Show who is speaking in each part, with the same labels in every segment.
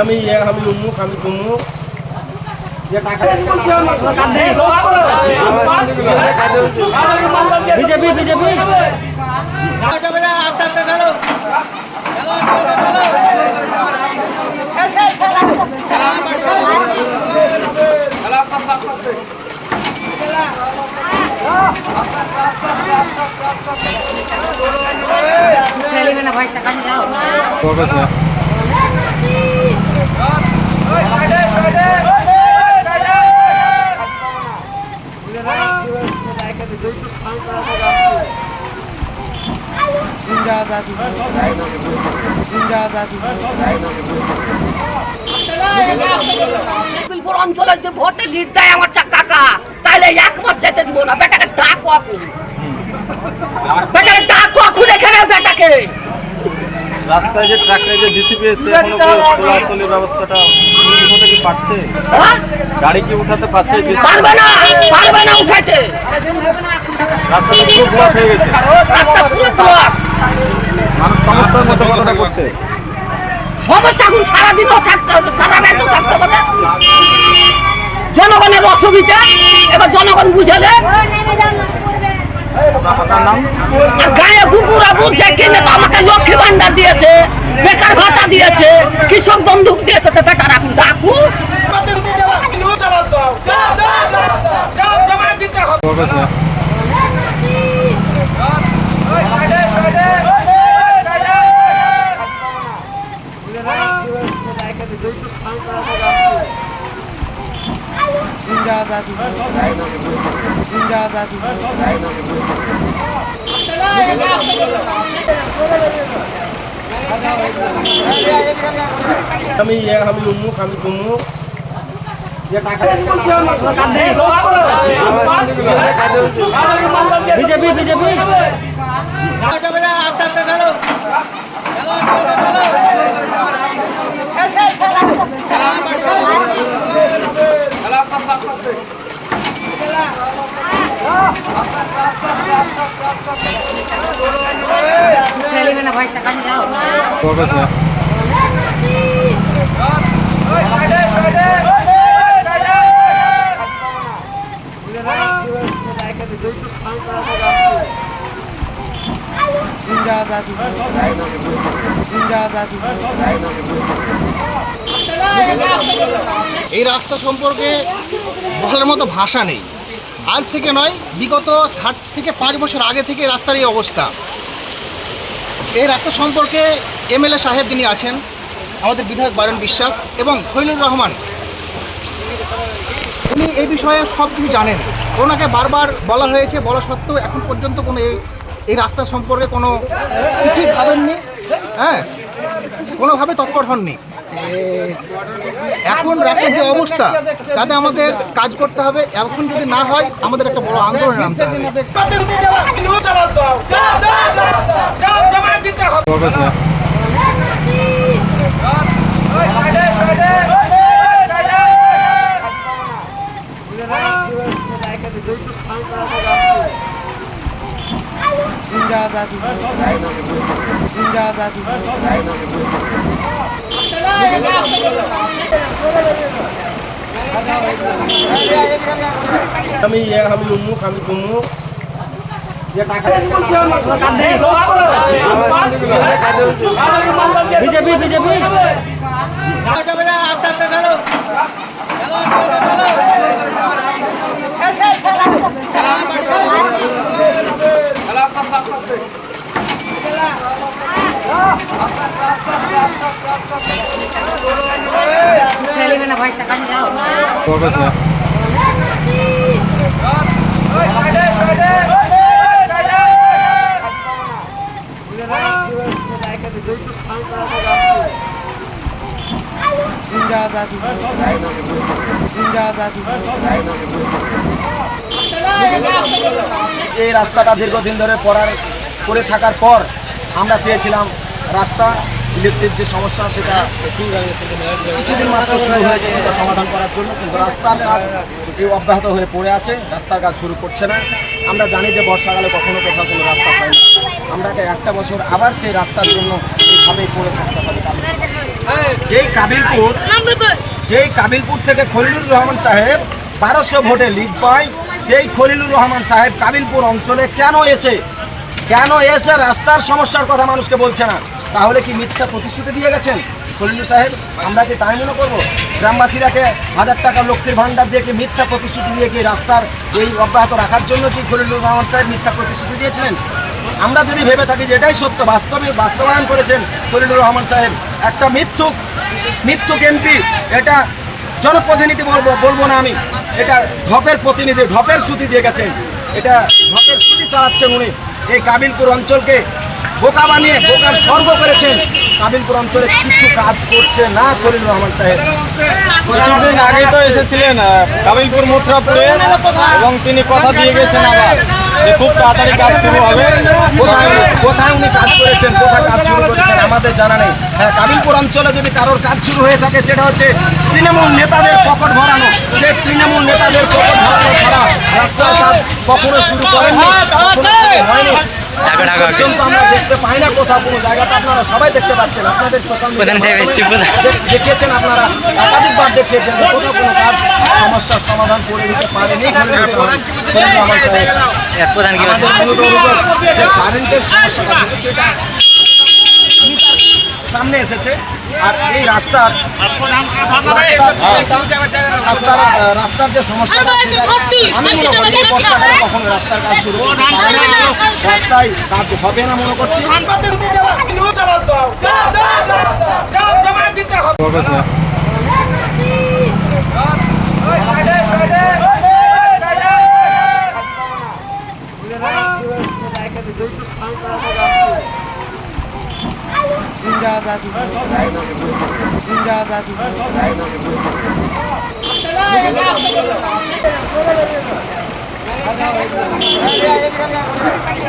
Speaker 1: আমি ইয়ে আমি উম্মুক আমি টাকা
Speaker 2: বিজেপি বিজেপি
Speaker 3: ফেলিবে না ভাই টাকা যাও
Speaker 2: জিন্দাবাদ জিন্দাবাদ
Speaker 4: বিলপুর অঞ্চলে যে ভোটে লিড দেয় আমার কাকা তাহলে এক মাস যেতে দিব না, বেটাকে ডাকো বেটাকে ডাকো এখন এখানে বেটাকে
Speaker 1: রাস্তায় যে ট্রাকটায় যে জিসিপি এসছে এখনও ব্যবস্থাটা উঠাতে কি পারছে?
Speaker 4: হ্যাঁ?
Speaker 1: গাড়ি কি উঠাতে পারছে?
Speaker 4: পারবে না পারবে না
Speaker 1: রাস্তাটা পুরো ব্লক হয়ে গেছে।
Speaker 4: রাস্তা পুরো ব্লক
Speaker 1: মানুষ সমস্যার মধ্যে করছে
Speaker 4: সমস্যা এখন সারাদিনও থাকতে হবে সারা রাতও থাকতে হবে। জনগণের অসুবিধা এবার জনগণ বুঝালে। গায়ে কুকুর বলছে কিনে তো আমাকে লক্ষ্মী ভান্ডার দিয়েছে বেকার ভাতা দিয়েছে কৃষক বন্ধু দিয়েছে তো বেকার এখন ডাকু
Speaker 2: জিন্দাবাদ জিন্দাবাদ
Speaker 1: আমি ইয়ে আমি উম্মুক আমি টাকা
Speaker 2: বিজেপি বিজেপি
Speaker 3: ফেলিবে না ভাই টাকা নিয়ে যাও
Speaker 2: জিন্দাবাদ জিন্দাবাদ
Speaker 5: এই রাস্তা সম্পর্কে বলার মতো ভাষা নেই। আজ থেকে নয়, বিগত ষাট থেকে পাঁচ বছর আগে থেকে রাস্তার এই অবস্থা। এই রাস্তা সম্পর্কে এমএলএ সাহেব যিনি আছেন, আমাদের বিধায়ক বারণ বিশ্বাস এবং খৈলুর রহমান, উনি এই বিষয়ে সব কিছু জানেন। ওনাকে বারবার বলা হয়েছে, বলা সত্ত্বেও এখন পর্যন্ত কোনো এই রাস্তা সম্পর্কে কোনো কিছুই ভাবেননি হ্যাঁ? কোনোভাবে তৎপর হননি। এখন রাস্তার যে অবস্থা, তাতে আমাদের কাজ করতে হবে। এখন যদি না হয়, আমাদের একটা বড় আন্দোলনে নামতে হবে।
Speaker 1: আমি ইয়ে আমি উম্মুক আমি টাকা
Speaker 2: বিজেপি বিজেপি।
Speaker 3: ফেলিবে না ভাই টাকা নিয়ে যাও
Speaker 6: এই রাস্তাটা দীর্ঘদিন ধরে পড়ার করে থাকার পর আমরা চেয়েছিলাম রাস্তা ইলেকট্রিক যে সমস্যা, সেটা কিছুদিন মাত্র শুরু হয়েছে সেটা সমাধান করার জন্য, কিন্তু রাস্তার কাজ অব্যাহত হয়ে পড়ে আছে, রাস্তার কাজ শুরু করছে না। আমরা জানি যে বর্ষাকালে কখনো কোথাও কোনো রাস্তা হয় না আমরাকে একটা বছর আবার সেই রাস্তার জন্য এইভাবেই পড়ে থাকতে হবে যেই কাবিলপুর যেই কাবিলপুর থেকে খলিলুর রহমান সাহেব বারোশো ভোটে লিড পায়, সেই খলিলুর রহমান সাহেব কাবিলপুর অঞ্চলে কেন এসে কেন এসে রাস্তার সমস্যার কথা মানুষকে বলছে না? তাহলে কি মিথ্যা প্রতিশ্রুতি দিয়ে গেছেন? খলিলুর সাহেব, আমরা কি তাই মনে করব? গ্রামবাসীরাকে হাজার টাকা লক্ষ্মীর ভাণ্ডার দিয়ে কি মিথ্যা প্রতিশ্রুতি দিয়ে কি রাস্তার এই অব্যাহত রাখার জন্য কি খলিলুর রহমান সাহেব মিথ্যা প্রতিশ্রুতি দিয়েছিলেন? আমরা যদি ভেবে থাকি যে এটাই সত্য, বাস্তবে বাস্তবায়ন করেছেন খলিলুর রহমান সাহেব, একটা মিথ্যুক মিথ্যুক এমপি, এটা জনপ্রতিনিধি বলব বলব না আমি, এটা ঢপের প্রতিনিধি, ঢপের সুতি দিয়ে গেছেন। এটা ঢপের সুতি চালাচ্ছেন উনি। এই কাবিলপুর অঞ্চলকে বোকা বানিয়ে বোকার স্বর্গ করেছেন কাবিলপুর অঞ্চলে কিছু কাজ করছে না খলিল রহমান সাহেব।
Speaker 1: কিছুদিন আগে তো এসেছিলেন কাবিলপুর মথুরাপুরে এবং তিনি কথা দিয়ে গেছেন আবার যে খুব তাড়াতাড়ি কাজ শুরু হবে।
Speaker 6: কোথায় উনি- কোথায় উনি কাজ করেছেন কোথায় কাজ শুরু করেছেন আমাদের জানা নেই। হ্যাঁ কাবিলপুর অঞ্চলে যদি কারোর কাজ শুরু হয়ে থাকে সেটা হচ্ছে তৃণমূল নেতাদের পকেট ভরানো। সে তৃণমূল নেতাদের পকেট ভরানো ছাড়া রাস্তার কাজ কখনো শুরু করেননি কখনো হয়নি এখন আমরা দেখতে পাই না কোথাও কোনো জায়গাটা আপনারা সবাই দেখতে পাচ্ছেন আপনাদের সোশ্যাল দেখিয়েছেন আপনারা একাধিকবার দেখিয়েছেন কোথাও কোনো কাজ সমস্যার সমাধান করে দিতে পারেনি। আমাদের মূলত অভিযোগ যে কারেন্টের সমস্যাটা সেটা সামনে এসেছে। আর এই রাস্তার রাস্তার- রাস্তার যে সমস্যাটা সেটা আমি মনে করি এই বর্ষাকালে কখনো রাস্তার কাজ শুরু হবে না। রাস্তায় কাজ হবে না মনে করছি।
Speaker 2: জিন্দাবাদ জিন্দাবাদ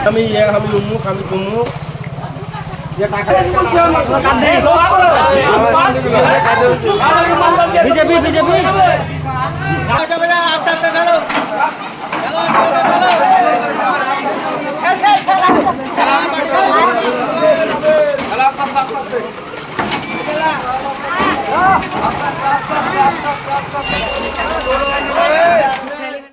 Speaker 6: আমি ইয়ে, আমি উমুক আমি টাকা
Speaker 2: বিজেপি বিজেপি।
Speaker 6: ¡Vamos!